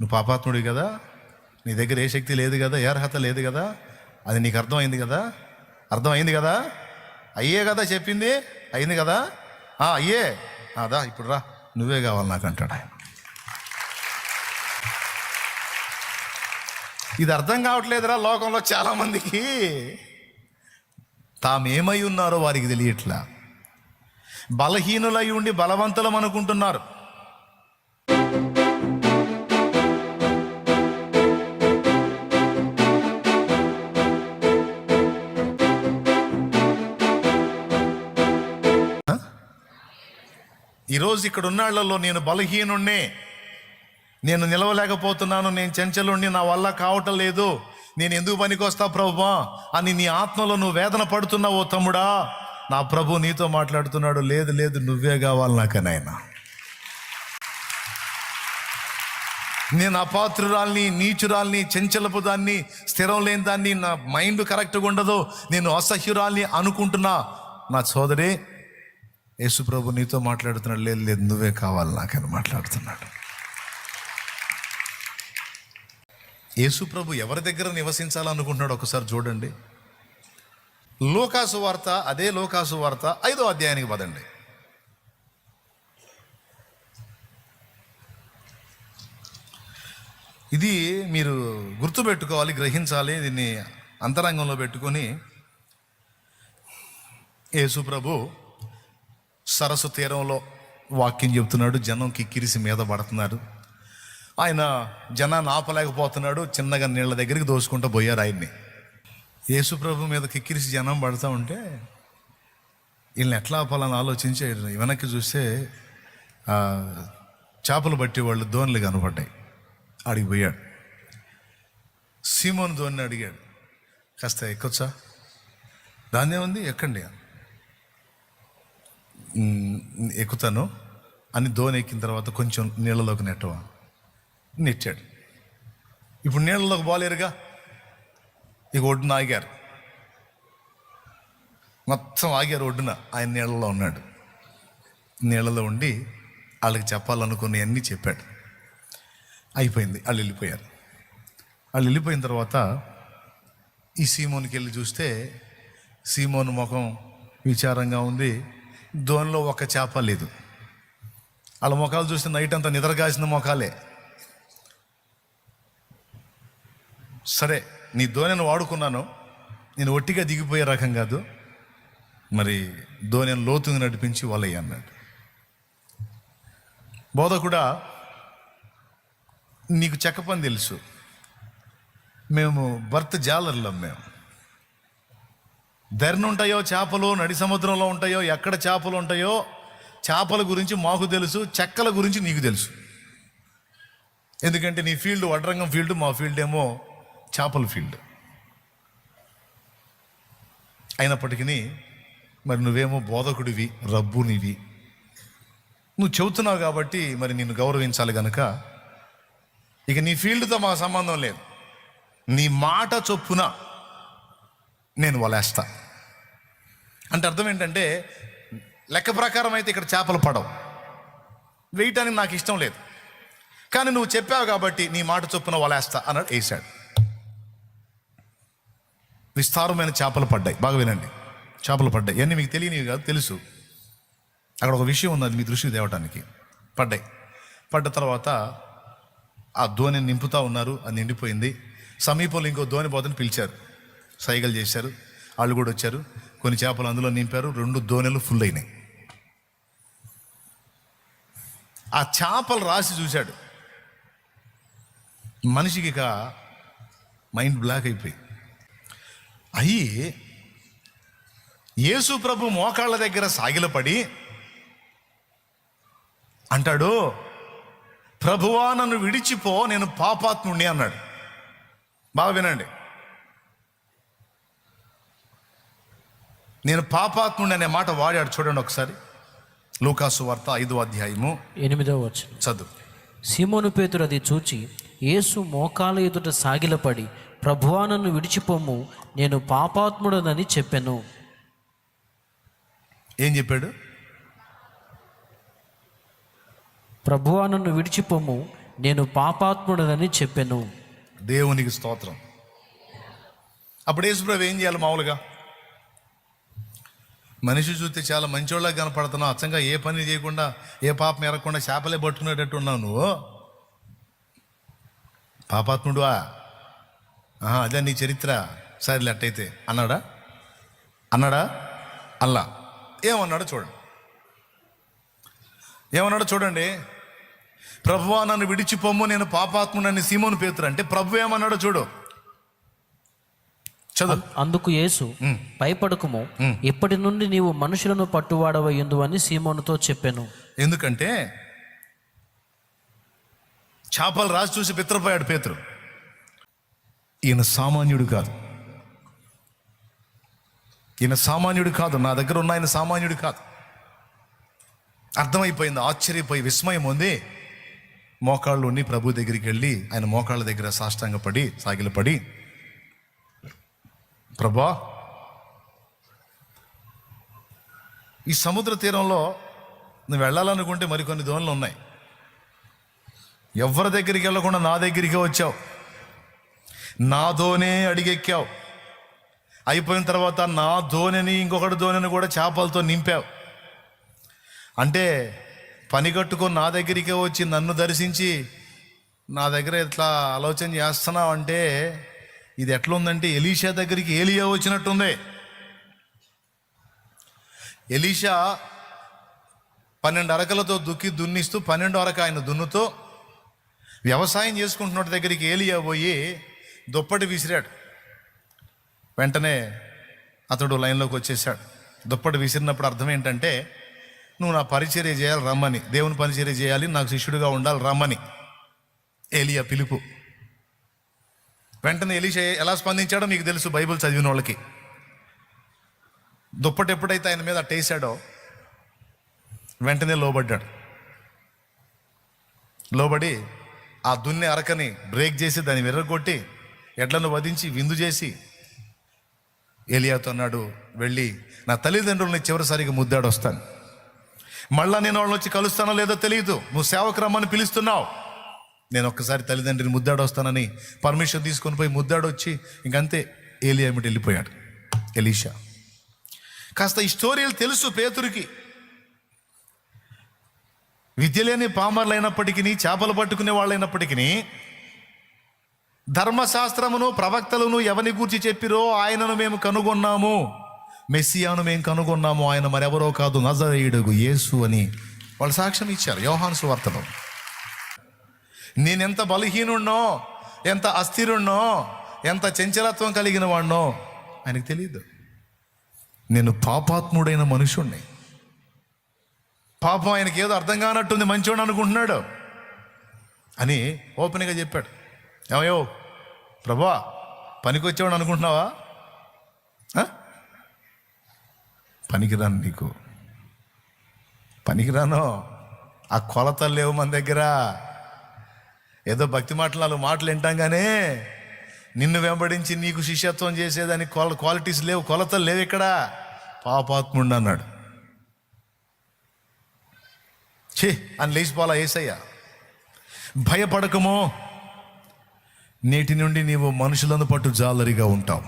నువ్వు పాపాత్ముడి కదా నీ దగ్గర ఏ శక్తి లేదు కదా ఏ అర్హత లేదు కదా అది నీకు అర్థమైంది కదా? అర్థమైంది కదా? అయ్యే కదా చెప్పింది? అయింది కదా? ఆ, అయ్యే. అదా ఇప్పుడు రా. నువ్వే కావాలి నాకు అంటాడు ఆయన. ఇది అర్థం కావట్లేదురా లోకంలో చాలామందికి. తామేమై ఉన్నారో వారికి తెలియట్లా. బలహీనులై ఉండి బలవంతులం అనుకుంటున్నారు. ఈరోజు ఇక్కడ ఉన్నాళ్ళలో నేను బలహీనుణ్ణే. నేను నిలవలేకపోతున్నాను నేను చెంచలుణ్ణి నా వల్ల కావటం లేదు. నేను ఎందుకు పనికొస్తా ప్రభువా? అని నీ ఆత్మలో నువ్వు వేదన పడుతున్నావు ఓ తమ్ముడా? నా ప్రభు నీతో మాట్లాడుతున్నాడు లేదు లేదు నువ్వే కావాలి నాకనైనా నేను అపాత్రురాల్ని నీచురాల్ని చెంచలపు దాన్ని స్థిరం లేని దాన్ని నా మైండ్ కరెక్ట్గా ఉండదు. నేను అసహ్యురాల్ని అనుకుంటున్నా. నా సోదరి యేసు ప్రభు నీతో మాట్లాడుతున్నాడు. లేదు లేదు నువ్వే కావాలి నాకని మాట్లాడుతున్నాడు. యేసు ప్రభు ఎవరి దగ్గర నివసించాలనుకుంటున్నాడు ఒకసారి చూడండి. లోకాసు వార్త అదే లోకాసు వార్త ఐదో అధ్యాయానికి పదండి. ఇది మీరు గుర్తుపెట్టుకోవాలి గ్రహించాలి దీన్ని అంతరంగంలో పెట్టుకొని. యేసు ప్రభు సరస్సు తీరంలో వాక్యం చెబుతున్నాడు జనం కిక్కిరిసి మీద పడుతున్నారు ఆయన జనాన్ని ఆపలేకపోతున్నాడు చిన్నగా నీళ్ళ దగ్గరికి దోసుకుంటూ పోయారు ఆయన్ని. యేసుప్రభు మీద కిక్కిరిసి జనం పడుతూ ఉంటే వీళ్ళని ఎట్లా ఆపాలని ఆలోచించి వెనక్కి చూస్తే చేపలు పట్టి వాళ్ళు ధోనిలు కనపడ్డాయి. అడిగి పోయాడు. సీమోన్ ధోని అడిగాడు. కాస్త ఎక్కొచ్చా? దాన్నే ఉంది ఎక్కండి ఎక్కుతాను. అని ధోని ఎక్కిన తర్వాత కొంచెం నీళ్ళలోకి నెట్టవా? నెట్టాడు. ఇప్పుడు నీళ్ళలోకి పోలేరుగా ఇక ఒడ్డున ఆగారు. మొత్తం ఆగారు ఒడ్డున. ఆయన నీళ్ళలో ఉన్నాడు. నీళ్ళలో ఉండి వాళ్ళకి చెప్పాలనుకుని అన్నీ చెప్పాడు. అయిపోయింది. వాళ్ళు వెళ్ళిపోయారు. వాళ్ళు వెళ్ళిపోయిన తర్వాత ఈ సీమోనికి వెళ్ళి చూస్తే సీమోను ముఖం విచారంగా ఉంది. దోనిలో ఒక చేప లేదు. వాళ్ళ ముఖాలు చూస్తే నైట్ అంతా నిద్రగాసిన ముఖాలే. సరే నీ దోణిని వాడుకున్నాను. నేను ఒట్టిగా దిగిపోయే రకం కాదు. మరి దోణిని లోతుగా నడిపించి వాళ్ళయ్య అన్నాడు. బోధకుడా నీకు చెక్క పని తెలుసు. మేము భర్త జాలర్లం మేము ధరణ ఉంటాయో చేపలు నడి సముద్రంలో ఉంటాయో ఎక్కడ చేపలు ఉంటాయో చేపల గురించి మాకు తెలుసు చెక్కల గురించి నీకు తెలుసు. ఎందుకంటే నీ ఫీల్డ్ వడ్రంగం ఫీల్డ్ మా ఫీల్డ్ ఏమో చేపల ఫీల్డ్. అయినప్పటికీ మరి నువ్వేమో బోధకుడివి రబ్బునివి. నువ్వు చెబుతున్నావు కాబట్టి మరి నిన్ను గౌరవించాలి గనక. ఇక నీ ఫీల్డ్తో మాకు సంబంధం లేదు. నీ మాట చొప్పున నేను వలేస్తా. అంటే అర్థం ఏంటంటే లెక్క ప్రకారం అయితే ఇక్కడ చేపలు పడవు. వేయటానికి నాకు ఇష్టం లేదు. కానీ నువ్వు చెప్పావు కాబట్టి నీ మాట చొప్పున వలేస్తా అన్నాడు వేసాడు విస్తారమైన చేపలు పడ్డాయి. బాగా వినండి. చేపలు పడ్డాయి. ఇవన్నీ మీకు తెలియనివి కాదు తెలుసు. అక్కడ ఒక విషయం ఉన్నది మీ దృష్టికి తేవటానికి. పడ్డాయి. పడ్డ తర్వాత ఆ ధోని నింపుతా ఉన్నారు అది నిండిపోయింది. సమీపంలో ఇంకో ధోని పోతని పిలిచారు. సైగలు చేశారు. వాళ్ళు కూడా వచ్చారు. కొన్ని చేపలు అందులో నింపారు రెండు దోణెలు ఫుల్ అయినాయి ఆ చేపలు రాసి చూశాడు. మనిషికి ఇక మైండ్ బ్లాక్ అయిపోయి అయ్యి యేసు ప్రభు మోకాళ్ళ దగ్గర సాగిలపడి అంటాడు ప్రభువా నన్ను విడిచిపో నేను పాపాత్ముణ్ణి అన్నాడు. బాగా వినండి. నేను పాపాత్ముడిని అనే మాట వాడాడు చూడండి ఒకసారి. లూకాసు వార్త ఐదో అధ్యాయము ఎనిమిదవ వచనం. చదువు. సీమోను పేతురు అది చూచి యేసు మోకాల ఎదుట సాగిలపడి ప్రభువా నన్ను విడిచిపోము నేను పాపాత్ముడనని చెప్పాను. ఏం చెప్పాడు? ప్రభువా నన్ను విడిచిపోము నేను పాపాత్ముడనని చెప్పెను. దేవునికి స్తోత్రం. అప్పుడు యేసుప్రభు ఏం చేయాలి మామూలుగా? మనిషి చూస్తే చాలా మంచోళ్ళ కనపడుతున్నావు అచ్చంగా ఏ పని చేయకుండా ఏ పాపం ఎరగకుండా చేపలే పట్టుకునేటట్టు ఉన్నావు నువ్వు? పాపాత్ముడువా? ఆహా, అదే నీ చరిత్ర. సరే అట్టయితే. అన్నాడా? అన్నాడా? అల్లా ఏమన్నాడో చూడండి. ఏమన్నాడో చూడండి. ప్రభువా నన్ను విడిచిపోమ్ము నేను పాపాత్ముడని సీమోను పేతురు అంటే ప్రభు ఏమన్నాడో చూడు. చదువు. అందుకు యేసు భయపడకుము. ఇప్పటి నుండి నీవు మనుషులను పట్టువాడవయ్యుందు అని సీమోనుతో చెప్పాను. ఎందుకంటే చేపలు రాసి చూసి పిత్రపోయాడు పేతురు. ఈయన సామాన్యుడు కాదు. ఈయన సామాన్యుడు కాదు. నా దగ్గర ఉన్న ఆయన సామాన్యుడు కాదు. అర్థమైపోయింది ఆశ్చర్యపోయి విస్మయం ఉంది మోకాళ్ళు ఉండి ప్రభు దగ్గరికి వెళ్ళి ఆయన మోకాళ్ళ దగ్గర సాష్టాంగపడి సాగిలపడి ప్రభా ఈ సముద్ర తీరంలో నువ్వు వెళ్ళాలనుకుంటే మరికొన్ని దోణులు ఉన్నాయి. ఎవరి దగ్గరికి వెళ్ళకుండా నా దగ్గరికి వచ్చావు. నాతోనే అడిగెక్కావు. అయిపోయిన తర్వాత నా ధోనిని ఇంకొకటి దోణిని కూడా చేపలతో నింపావు. అంటే పని కట్టుకొని నా దగ్గరికే వచ్చి నన్ను దర్శించి నా దగ్గర ఇట్లా ఆలోచన చేస్తున్నావు అంటే ఇది ఎట్లుందంటే ఎలీషా దగ్గరికి ఏలియా వచ్చినట్టుంది. ఎలీషా పన్నెండు అరకలతో దుక్కి దున్నిస్తూ పన్నెండు అరక ఆయన దున్నుతో వ్యవసాయం చేసుకుంటున్న దగ్గరికి ఏలియా పోయి దుప్పటి విసిరాడు. వెంటనే అతడు లైన్లోకి వచ్చేసాడు దుప్పటి విసిరినప్పుడు అర్థం ఏంటంటే నువ్వు నా పరిచర్య చేయాలి రమ్మని. దేవుని పరిచర్య చేయాలి. నాకు శిష్యుడిగా ఉండాలి రమ్మని. ఏలియా పిలుపు. వెంటనే ఎలీషా ఎలా స్పందించాడో మీకు తెలుసు బైబిల్ చదివిన వాళ్ళకి. దుప్పటి ఎప్పుడైతే ఆయన మీద అట్టేసాడో వెంటనే లోబడ్డాడు. లోబడి ఆ దున్ని అరకని బ్రేక్ చేసి దాన్ని విర్రగొట్టి ఎడ్లను వధించి విందు చేసి ఏలియాతో అన్నాడు వెళ్ళి నా తల్లిదండ్రులని చివరిసారిగా ముద్దాడు వస్తాను మళ్ళా నేను వాళ్ళని వచ్చి కలుస్తానో లేదో తెలియదు నువ్వు సేవకు రమ్మని పిలుస్తున్నావు. నేను ఒక్కసారి తల్లిదండ్రిని ముద్దాడు వస్తానని పర్మిషన్ తీసుకొని పోయి ముద్దాడు వచ్చి ఇంకంతే ఏలియా ఏమిటి వెళ్ళిపోయాడు. ఎలీషా. కాస్త ఈ స్టోరీలు తెలుసు పేతురికి. విద్య లేని పామర్లు అయినప్పటికీ చేపలు పట్టుకునే వాళ్ళైనప్పటికీ ధర్మశాస్త్రమును ప్రవక్తలను ఎవరిని గూర్చి చెప్పిరో ఆయనను మేము కనుగొన్నాము. మెస్సియాను మేము కనుగొన్నాము. ఆయన మరెవరో కాదు నజరేయుడుగు యేసు అని వాళ్ళు సాక్ష్యం ఇచ్చారు యోహాన్సు వార్తలో. నేనెంత బలహీనున్నో ఎంత అస్థిరుణ్ణో ఎంత చంచలత్వం కలిగిన వాడినో ఆయనకు తెలియదు నేను పాపాత్ముడైన మనుషుణ్ణి. పాపం ఆయనకి ఏదో అర్థం కానట్టుంది మంచివాడు అనుకుంటున్నాడు అని ఓపెన్గా చెప్పాడు. ఏమయ్యో ప్రభా పనికి అనుకుంటున్నావా? పనికిరాను నీకు. పనికిరాను ఆ కొలతలు లేవు మన దగ్గర. ఏదో భక్తి మాటలు నాలుగు మాటలు వింటాగానే నిన్ను వెంబడించి నీకు శిష్యత్వం చేసేదానికి క్వాల క్వాలిటీస్ లేవు కొలతలు లేవు ఇక్కడ. పాపాత్ముడు అన్నాడు. ఛీ అని లేచిపోలా ఏసయ్యా. భయపడకమో. నేటి నుండి నీవు మనుషులను పట్టు జాలరిగా ఉంటావు.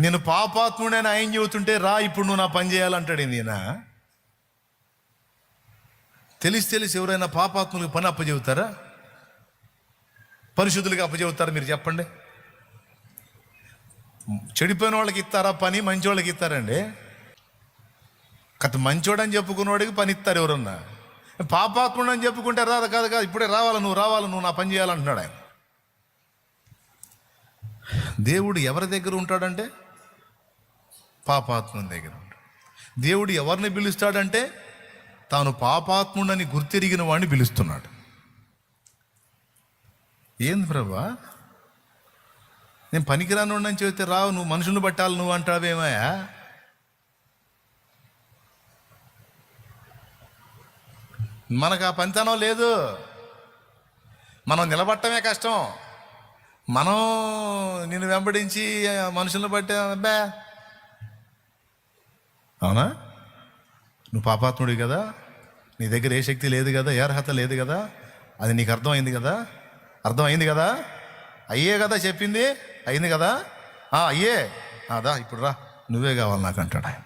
నేను పాపాత్ముడని ఆయన చెబుతుంటే రా ఇప్పుడు నువ్వు నా పని చేయాలంటాడు ఈయన. తెలిసి తెలిసి ఎవరైనా పాపాత్ములకు పని అప్పచెబుతారా? పరిశుద్ధులకి అప్పచెబుతారా మీరు చెప్పండి? చెడిపోయిన వాళ్ళకి ఇస్తారా? పని మంచి వాళ్ళకి ఇస్తారండి. కథ మంచోడని చెప్పుకున్నవాడికి పని ఇస్తారు ఎవరన్నా. పాపాత్ముడు అని చెప్పుకుంటే రాదు కాదు కాదు ఇప్పుడే రావాలి నువ్వు రావాలి నువ్వు నా పని చేయాలంటున్నాడు ఆయన. దేవుడు ఎవరి దగ్గర ఉంటాడంటే? పాపాత్ముని దగ్గర ఉంటాడు. దేవుడు ఎవరిని పిలుస్తాడంటే? తాను పాపాత్ముడని గుర్తిరిగిన వాడిని పిలుస్తున్నాడు. ఏంది ప్రభా? నేను పనికిరాను అని చెబితే రావు నువ్వు మనుషులను పట్టాలి నువ్వు అంటావేమయ్యా? మనకు ఆ పనితనం లేదు. మనం నిలబట్టమే కష్టం. మనం నిన్ను వెంబడించి మనుషులను బట్టే అబ్బా. అవునా? నువ్వు పాపాత్ముడివి కదా నీ దగ్గర ఏ శక్తి లేదు కదా ఏ అర్హత లేదు కదా అది నీకు అర్థమైంది కదా? అర్థమైంది కదా? అయ్యే కదా చెప్పింది? అయింది కదా? ఆ, అయ్యే. అదా ఇప్పుడు రా. నువ్వే కావాలి నాకు అంటాడు ఆయన.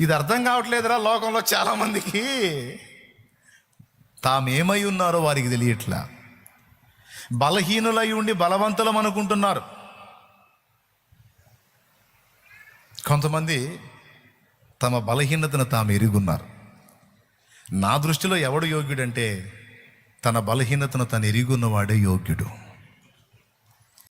ఇది అర్థం కావట్లేదురా లోకంలో చాలామందికి. తామేమై ఉన్నారో వారికి తెలియట్లా. బలహీనులై ఉండి బలవంతులం అనుకుంటున్నారు. కొంతమంది తమ బలహీనతను తాము ఎరుగున్నారు. నా దృష్టిలో ఎవడు యోగ్యుడంటే తన బలహీనతను తను ఎరుగున్నవాడే యోగ్యుడు.